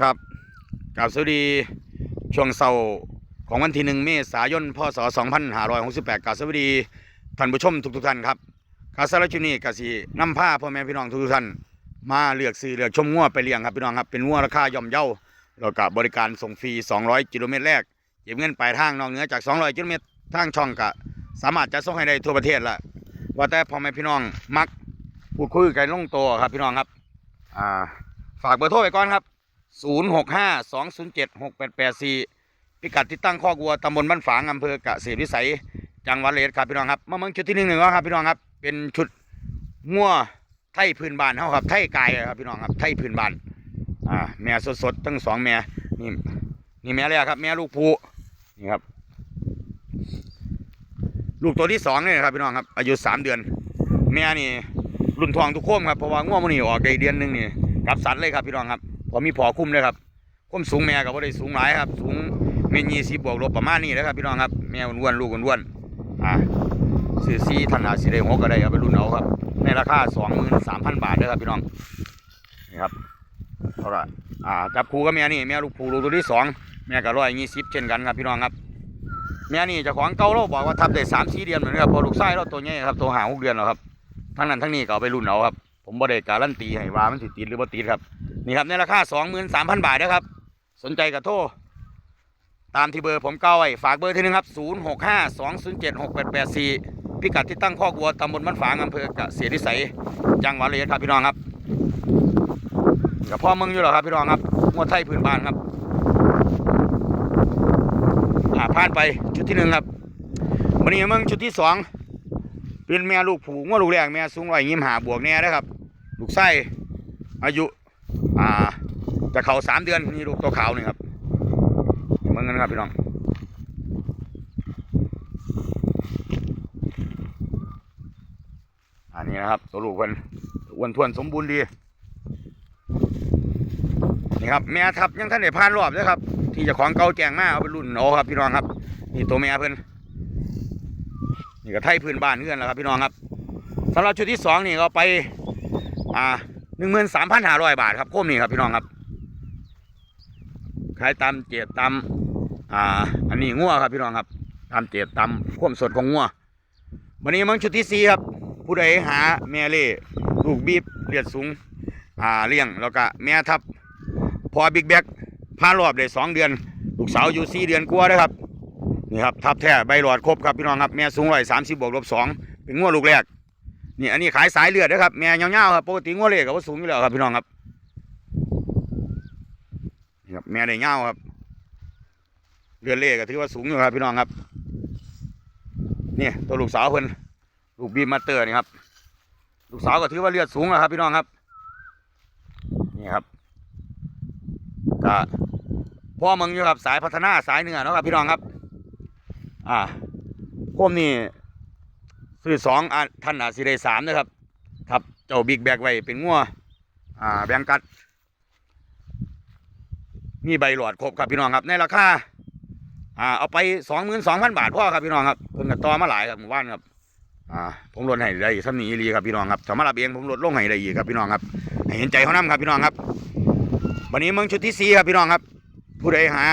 ครับกราบสวัสดีช่วงเสาร์ของวันที่หนึ่งเมษายนพศ2568กราบสวัสดีท่านผู้ชมทุกๆท่านครับกาสารชุนี้กสินำผ้าพ่อแม่พี่น้องทุกๆท่านมาเลือกซื้อเลือกชมงัวไปเลี้ยงครับพี่น้องครับเป็นงัวราคาย่อมเยาแล้วก็บบริการส่งฟรี 200 กิโลเมตรแรกเก็บเงินปลายทางนอกเหนือจาก 200 กิโลเมตรทางช่องก็สามารถจะส่งให้ได้ทั่วประเทศละว่าแต่พ่อแม่พี่น้องมักพูดคุยกันลงตัวครับพี่น้องครับอ่าฝากเบอร์โทรไปก่อนครับ ศูนย์หกห้าสองศูนย์เจ็ดหกแปดแปดสี่พิกัดที่ตั้งข้อกวัวตำบลบ้านฝางอำเภอกะเกษตรวิสัย จังหวัดเลยครับพี่น้องครับมาเมืองชุดที่หนึ่งหนึ่งแล้วครับพี่น้องครับ เป็นชุดงัวไทยพื้นบ้านเขาครับไทยกายครับพี่น้องครับไทยพื้นบ้านอ่าแม่สดๆทั้งสองแม่นี่นี่แม่เลยครับ แม่ลูกผูนี่ครับ ลูกตัวที่สองเนี่ยครับพี่น้องครับ อายุสามเดือน แม่นี่รุ่นทองทุกโคมครับเพราะว่างัวมันนี่ออกได้เดือนหนึ่งนี่กับสันเลยครับพี่น้องครับ พอมีพอคุ้มเลยครับคุ้มสูงแม่กับว่าได้สูงหลายครับ สูงเมตรยี่สิบบวกลบประมาณนี้นะครับพี่น้องครับแม่อ้วนลูกอ้วนอ่าซื้อซีท่านอาสิได้หกก็ได้เอาไปรุ่นเอาครับ ในราคาสองหมื่นสามพันบาทเด้อครับพี่น้องนี่ครับเอาละอ่าจับคูกับแม่นี่แม่ลูกผูลูกตัวที่สองแม่ก็ร้อยยี่สิบเช่นกันครับพี่น้องครับแม่นี่เจ้าของเก่าเราบอกว่าทับได้สามสี่เดือนเหมือนกันพอลูกไส้เราตัวใหญ่ครับตัวหางหกเดือนแล้วครับทั้งนั้นทั้งนี้ก็เอาไปรุ่นเอาครับ ผมบ่ได้การันตีให้ว่ามันสิติดหรือบ่ติดครับ นี่ครับในราคาสองหมื่นสามพันบาทนะครับ สนใจกับโทรตามที่เบอร์ผมเก้าไว้ฝากเบอร์ที่หนึงครับศูนย์หกห้าสองศูนย์เจ็ดหกแปดแปดสี่พิกัดที่ตั้งข้อกวัวตำบลบ้านฝางอำเภอกเกษตรวิสัยจังหวัดเลยครับพี่น้องครับกับพ่อมึงอยู่หรอครับพี่น้องครับงวดไทยพื้นบ้านครับอ่าผ่านไปชุดที่หนึ่งครับวันนี้มึงชุดที่สองเป็นแม่ลูกผูงวดลูกแรกแม่สูงร้อยยี่สิบห้าบวกแน่นะครับ ลูกไส้อายุ อ่า จะเข่าสามเดือนนี่ลูกตัวขาวนี่ครับเหมือนกันครับพี่น้องอันนี้นะครับ ตัวลูกคนอ้วนทวนสมบูรณ์ดีนี่ครับแม่ทับยังท่านได้ผ่านรอบเลยครับ ที่จะของเก่าแจงมาเอาไปรุ่นโอครับพี่น้องครับ นี่ตัวแม่เพิ่นนี่ก็ไทยพื้นบ้านเพื่อนแล้วครับพี่น้องครับสำหรับชุดที่สองนี่ก็ไป อ่า นึ่งหมื่นสามพันห้าร้อยบาทครับโคมนี่ครับพี่น้องครับ ขายตามเจตตามอ่า อันนี้งัวครับพี่น้องครับ ตามเจตตามควมสดของงัววันนี้มังชุดที่สี่ครับ ผู้ใดหาแม่เล่ลูกบีบเลือดสูง อ่าเลี้ยงแล้วก็แม่ทับ พอบิ๊กแบกพารอบได้สองเดือน ลูกสาวอยู่สี่เดือนกว่าเลยครับนี่ครับทับแท้ใบหลอดครบครับพี่น้องครับแม่สูงร้อยสามสิบบวกลบสองเป็นงัวลูกแรก นี่อันนี้ขายสายเลือดนะครับแม่เงาๆครับปกติงัวเล็กกับว่าสูงอยู่แล้วครับพี่น้องครับนี่ครับแม่ได้เงาครับเลือดเล็กก็ถือว่าสูงอยู่ครับพี่น้องครับนี่ตัวลูกสาวเพิ่นลูกบีมมาเตอร์นี่ครับ ลูกสาวก็ถือว่าเลือดสูงแล้วครับ พี่น้องครับ นี่ครับก็พ่อมึงอยู่ครับสายพัฒนาสายเหนือนะครับพี่น้องครับ อ่าพวกนี้ ซื้อสองท่านอาจสิได้สามนะครับครับเจ้าบิ๊กแบกไว้เป็นงัวอ่าแบงกัดมีใบหลอดครบครับพี่น้องครับในราคาอ่าเอาไปสองหมื่นสองพันบาทพ่อครับพี่น้องครับเพิ่งกระต่อมาหลายครับหมู่บ้านครับอ่าผมลดให้ได้สำนีอีหลีครับพี่น้องครับสามารับเองผมลดลงให้ได้อีกครับพี่น้องครับให้เห็นใจเขานํครับพี่น้องครับ วันนี้เมืองชุดที่สี่ครับพี่น้องครับ ผู้ใดหา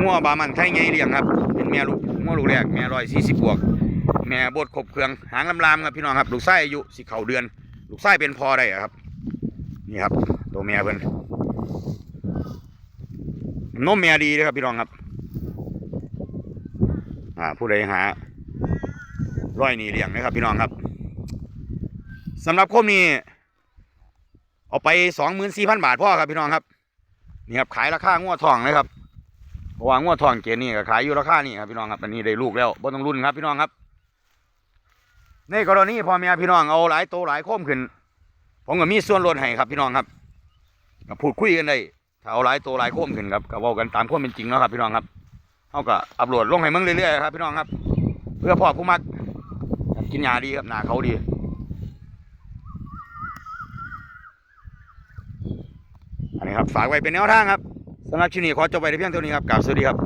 งัวบามันไทยไงเลี้ยงครับเป็นแม่ลูกงัวลูกแรกแม่ร้อยสี่สิบบวก แม่บดขบเครื่องหางลำลามครับพี่น้องครับลูกไส้อายุสิเข่าเดือน ลูกไส้เป็นพอได้ครับ นี่ครับ ตัวแม่เพิ่นนมแม่ดีเลยครับพี่น้องครับ อ่าผู้ใดหาร้อยนี่เลี้ยงนะครับพี่น้องครับสำหรับคมนี้เอาไปสองหมื่นสี่พันบาทพ่อครับพี่น้องครับนี่ครับขายราคางวดทองเลยครับเพราะว่างวดทองเกณฑ์นี่ก็ขายอยู่ราคานี่ครับพี่น้องครับอันนี้ได้ลูกแล้วบ่ต้องรุ่นครับพี่น้องครับ ในกรณีพ่อแม่พี่น้องเอาหลายโตหลายโคมขึ้น ผมก็มีส่วนลดให้ครับพี่น้องครับก็พูดคุยกันได้ถ้าเอาหลายโตหลายโคมขึ้นครับก็เว้ากันตามความเป็นจริงเนาะครับพี่น้องครับเขาก็อัปโหลดลงให้มึงเรื่อยๆครับพี่น้องครับ เพื่อพ่อผู้มักกินยาดีครับหน้าเขาดีอันนี้ครับฝากไว้เป็นแนวทางครับสำหรับชิ้นนี้ขอจบไปในเพียงเท่านี้ครับกราบสวัสดีครับ